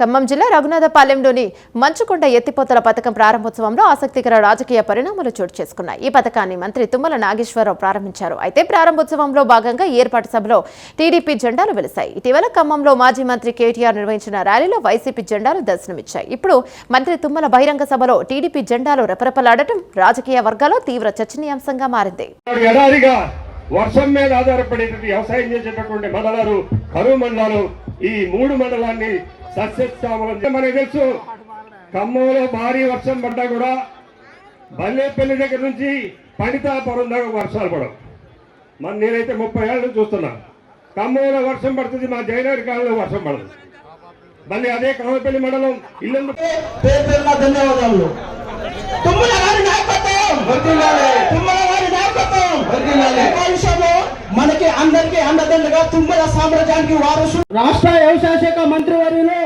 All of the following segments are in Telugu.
ఖమ్మం జిల్లా రఘునాథపాలెంలోని మంచుకొండ ఎత్తిపోతల పథకం ప్రారంభోత్సవంలో ఆసక్తికర రాజకీయ పరిణామాలు చోటు చేసుకున్నాయి. ఈ పథకాన్ని మంత్రి తుమ్మల నాగేశ్వరరావు ప్రారంభించారు. అయితే ప్రారంభోత్సవంలో భాగంగా ఏర్పాటు సభలో టీడీపీ జెండాలు వెలిశాయి. ఇటీవల ఖమ్మంలో మాజీ మంత్రి కేటీఆర్ నిర్వహించిన ర్యాలీలో వైసీపీ జెండాలు దర్శనమిచ్చాయి. ఇప్పుడు మంత్రి తుమ్మల బహిరంగ సభలో టీడీపీ జెండాలు రెపరెపలాడటం రాజకీయ వర్గాల్లో తీవ్ర చర్చనీయాంశంగా మారింది. వర్షం మీద ఆధారపడేటువంటి వ్యవసాయం చేసేటటువంటి మండలాలు కరువు మండలాలు ఈ మూడు మండలాన్ని సస్యశ్యామలం చే- మనకు తెలుసు. ఖమ్మంలో భారీ వర్షం పడ్డా కూడా బల్లేపల్లి దగ్గర నుంచి పణితాపురం దాకా వర్షాలు పడవు. మరి నేనైతే ముప్పై ఏళ్ళ చూస్తున్నా. ఖమ్మంలో వర్షం పడుతుంది మా జయనగర్ కాలంలో వర్షం పడదు. మళ్ళీ అదే కమలపల్లి మండలం ఇల్లు ధన్యవాదాలు? తుమ్మల గారి నాయకత్వం! తుమ్మల గారి నాయకత్వం! విషయంలో మనకి అందరికీ అండదండగా తుమ్మల సామ్రాజ్యానికి వారసు రాష్ట్ర వ్యవసాయ శాఖ మంత్రివర్యులు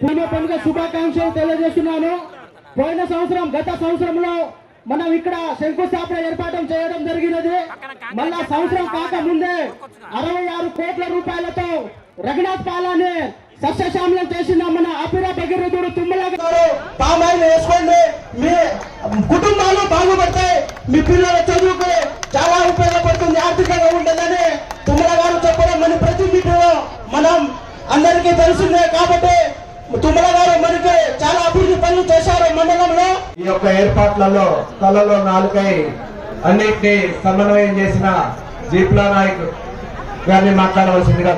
పూర్ణ పండుగ శుభాకాంక్షలు తెలియజేస్తున్నాను. పోయిన సంవత్సరం గత సంవత్సరంలో మనం ఇక్కడ శంకుస్థాపన ఏర్పాటు చేయడం జరిగినది. మళ్ళా సంవత్సరం కాక ముందే అరవై ఆరు కోట్ల రూపాయలతో రఘునాథ్ పాలాన్ని సస్యశ్యామలం చేసిన మన అపిరా భగీరథుడు తుమ్మల పామాయిల్ వేసుకోండి. మీ కుటుంబాలు బాగుపడతాయి. మీ పిల్లల చదువుకు చాలా అభివృద్ధి పనులు చేశారు మండలంలో. ఈ యొక్క ఏర్పాట్లలో తలలో నాలుగై అన్నింటినీ సమన్వయం చేసిన జీప్లా నాయక్ గారిని మాట్లాడవలసిందిగా